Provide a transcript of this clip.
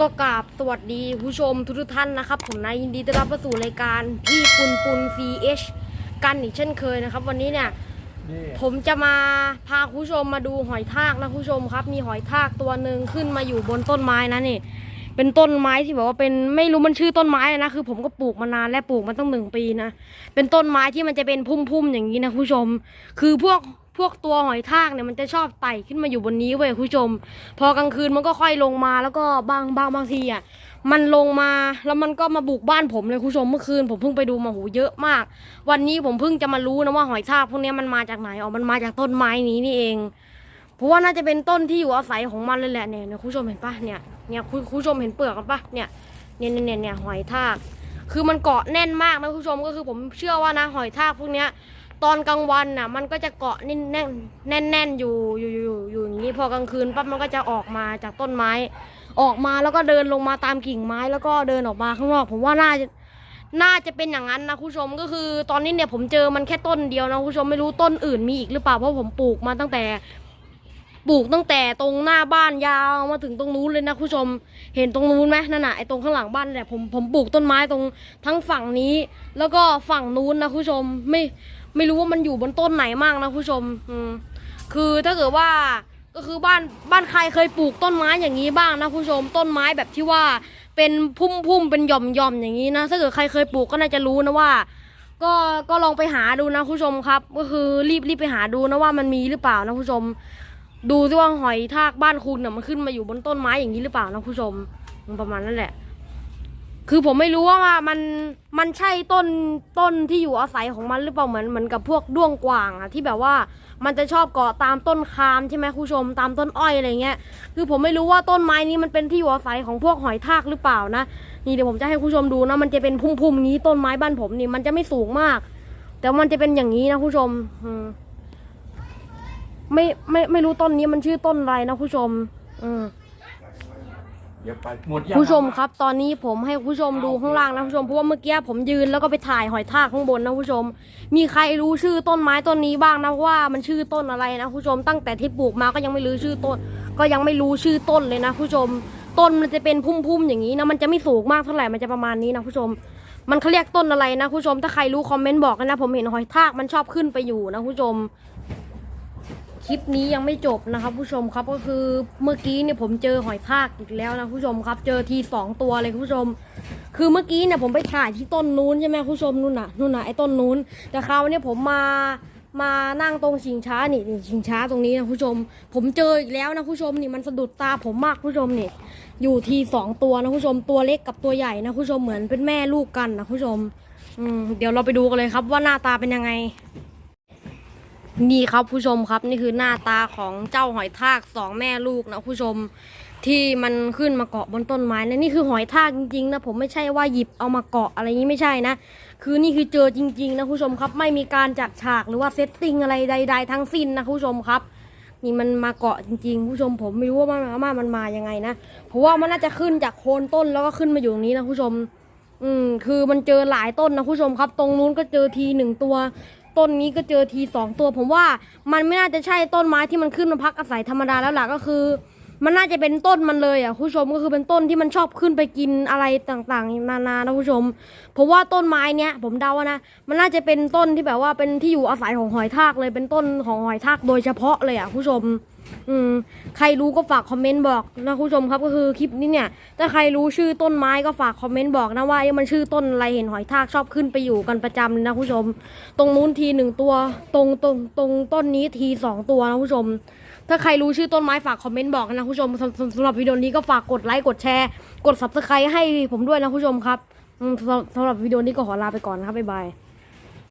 ก็กราบสวัสดีผู้ชมทุกๆท่านนะครับ ผมนายยินดีต้อนรับเข้าสู่รายการพี่ปุนปุน CH กันอีกเช่นเคยนะครับ วันนี้เนี่ยนี่ผมจะมาพาคุณผู้ชมมาดูหอยทากนะคุณผู้ชมครับ มีหอยทากตัวหนึ่งขึ้นมาอยู่บนต้นไม้นะนี่ เป็นต้นไม้ที่แบบว่าเป็นไม่รู้มันชื่อต้นไม้อะไรนะคือ ผมก็ปลูกมานานและปลูกมาตั้งหนึ่งปีนะเป็นต้นไม้ที่มันจะเป็นพุ่มๆอย่างนี้นะคุณผู้ชม คือพวก พวกตัวหอยทากเนี่ยมันจะชอบไต่ขึ้นมาอยู่บนนี้เว้ยคุณผู้ชม พอกลางคืนมันก็ค่อยลงมาแล้วก็บางบางบางทีอะมันลงมาแล้วมันก็มาบุกบ้านผมเลยคุณผู้ชมเมื่อคืนผมเพิ่งไปดูมาโหเยอะมาก วันนี้ผมเพิ่งจะมารู้นะว่าหอยทากพวกนี้มันมาจากไหนอ๋อมันมาจากต้นไม้นี้นี่เองเพราะว่าน่าจะเป็นต้นที่อยู่อาศัยของมันเลยแหละเนี่ยคุณผู้ชมเห็นปะเนี่ยเนี่ยคุณคุณผู้ชมเห็นเปลือกกันปะเนี่ยเนี่ยเนี่ยเนี่ยเนี่ยหอยทาก คือมันเกาะแน่นมากนะคุณผู้ชมก็คือผมเชื่อว่านะหอยทากพวกเนี้ย ตอนกลางวันน่ะ มันก็จะเกาะแน่นแน่นแน่นแน่นอยู่อยู่อยู่อยู่อย่างนี้พอกลางคืนปั๊บมันก็จะออกมาจากต้นไม้ ออกมาแล้วก็เดินลงมาตามกิ่งไม้ แล้วก็เดินออกมาข้างนอก ผมว่าน่าจะน่าจะเป็นอย่างนั้นนะคุณผู้ชมก็คือ ตอนนี้เนี่ยผมเจอมันแค่ต้นเดียวนะคุณผู้ชมไม่รู้ต้นอื่นมีอีกหรือเปล่าเพราะผมปลูกมาตั้งแต่ปลูกตั้งแต่ตรงหน้าบ้านยาวมาถึงตรงนู้นเลยนะคุณผู้ชม เห็นตรงนู้นไหมนั่นน่ะไอ้ตรงข้างหลังบ้านเนี่ยผมผมปลูกต้นไม้ตรงทั้งฝั่งนี้ แล้วก็ฝั่งนู้นนะคุณผู้ชมไม่ ไม่รู้ว่ามันอยู่บนต้นไหนมากนะคุณผู้ชมอืมคือถ้าเกิดว่าก็คือบ้านบ้านใครเคยปลูกต้นไม้อย่างนี้บ้างนะคุณผู้ชมต้นไม้แบบที่ว่าเป็นพุ่มพุ่มเป็นหย่อมหย่อมอย่างนี้นะถ้าเกิดใครเคยปลูกก็น่าจะรู้นะว่า ก็ก็ลองไปหาดูนะคุณผู้ชมครับ ก็คือรีบรีบไปหาดูนะว่ามันมีหรือเปล่านะคุณผู้ชม ดูซิว่าหอยทากบ้านคุณน่ะมันขึ้นมาอยู่บนต้นไม้อย่างนี้หรือเปล่านะคุณผู้ชมประมาณนั้นแหละ คือผมไม่รู้ว่ามันมันใช่ต้นต้นที่อยู่อาศัยของมันหรือเปล่าเหมือนเหมือนกับพวกด้วงกว่างอะที่แบบว่ามันจะชอบเกาะตามต้นคามใช่ไหมคุณผู้ชมตามต้นอ้อยอะไรเงี้ยคือผมไม่รู้ว่าต้นไม้นี้มันเป็นที่อยู่อาศัยของพวกหอยทากหรือเปล่านะนี่เดี๋ยวผมจะให้คุณผู้ชมดูนะมันจะเป็นพุ่มๆนี้ต้นไม้บ้านผมนี่มันจะไม่สูงมาก แต่มันจะเป็นอย่างนี้นะคุณผู้ชมอืมไม่ไม่ไม่รู้ต้นนี้มันชื่อต้นอะไรนะผู้ชมอืม ดี๋ยวไปหมดยังผู้ชมครับตอนนี้ผมให้ผู้ชมดูข้างล่างนะผู้ชมเพราะว่าเมื่อกี้ผมยืนแล้วก็ไปถ่ายหอยทากข้างบนนะผู้ชม มีใครรู้ชื่อต้นไม้ต้นนี้บ้างนะว่ามันชื่อต้นอะไรนะผู้ชมตั้งแต่ที่ปลูกมาก็ยังไม่รู้ชื่อต้น ก็ยังไม่รู้ชื่อต้นเลยนะผู้ชม ต้นมันจะเป็นพุ่มๆอย่างนี้นะมันจะไม่สูงมากเท่าไหร่มันจะประมาณนี้นะผู้ชม มันเขาเรียกต้นอะไรนะผู้ชมถ้าใครรู้คอมเมนต์บอกกันนะ ผมเห็นหอยทากมันชอบขึ้นไปอยู่นะผู้ชม คลิปนี้ยังไม่จบนะครับ ผู้ชมครับก็คือเมื่อกี้เนี่ยผมเจอหอยทากอีกแล้วนะผู้ชมครับ เจอทีสองตัวเลยผู้ชม คือเมื่อกี้เนี่ยผมไปถ่ายที่ต้นนู้นใช่ไหมผู้ชมนู่นน่ะนู่นน่ะไอ้ต้นนู้น แต่คราวนี้ผมมามานั่งตรงชิงช้านี่นี่ชิงช้าตรงนี้นะผู้ชม ผมเจออีกแล้วนะผู้ชมนี่มันสะดุดตาผมมากผู้ชมนี่อยู่ทีสองตัวนะผู้ชมตัวเล็กกับตัวใหญ่นะผู้ชมเหมือนเป็นแม่ลูกกันนะผู้ชมอืมเดี๋ยวเราไปดูกันเลยครับว่าหน้าตาเป็นยังไง นี่ครับผู้ชมครับนี่คือหน้าตาของเจ้าหอยทากสองแม่ลูกนะผู้ชมที่มันขึ้นมาเกาะบนต้นไม้นะนี่คือหอยทากจริงๆนะผมไม่ใช่ว่าหยิบเอามาเกาะอะไรนี้ไม่ใช่นะ คือนี่คือเจอจริงๆนะผู้ชมครับ ไม่มีการจัดฉากหรือว่าเซตติ้งอะไรใด ๆ ทั้งสิ้นนะผู้ชมครับ นี่มันมาเกาะจริงๆ ผู้ชมผมไม่รู้ว่ามันมามันมายังไงนะเพราะว่ามันน่าจะขึ้นจากโคนต้นแล้วก็ขึ้นมาอยู่ตรงนี้นะผู้ชม อืมคือมันเจอหลายต้นนะผู้ชมครับ ตรงนู้นก็เจอทีหนึ่งตัว ต้นนี้ก็เจอทีสองตัว ผมว่ามันไม่น่าจะใช่ต้นไม้ที่มันขึ้นมาพักอาศัยธรรมดาแล้วล่ะก็คือ มันน่าจะเป็นต้นมันเลยอะผู้ชมก็คือเป็นต้นที่มันชอบขึ้นไปกินอะไรต่างๆ นานานะผู้ชม เพราะว่าต้นไม้เนี้ยผมเดาว่านะมันน่าจะเป็นต้นที่แบบว่าเป็นที่อยู่อาศัยของหอยทากเลยเป็นต้นของหอยทากโดยเฉพาะเลยอะผู้ชม อืมใครรู้ก็ฝากคอมเมนต์บอกนะคุณผู้ชมครับก็คือคลิปนี้เนี่ย ถ้าใครรู้ชื่อต้นไม้ก็ฝากคอมเมนต์บอกนะว่ามันชื่อต้นอะไรเห็นหอยทากชอบขึ้นไปอยู่กันประจำเลยนะคุณผู้ชม ตรงนู้นทีหนึ่งตัว ตรงตรงตรงต้นนี้ทีสองตัวนะคุณผู้ชม ถ้าใครรู้ชื่อต้นไม้ฝากคอมเมนต์บอกนะคุณผู้ชมสำสำหรับวิดีโอนี้ก็ฝากกดไลค์กดแชร์ กด subscribe ให้ผมด้วยนะคุณผู้ชมครับอืมสำสำหรับวิดีโอนี้ก็ขอลาไปก่อนนะครับบ๊ายบาย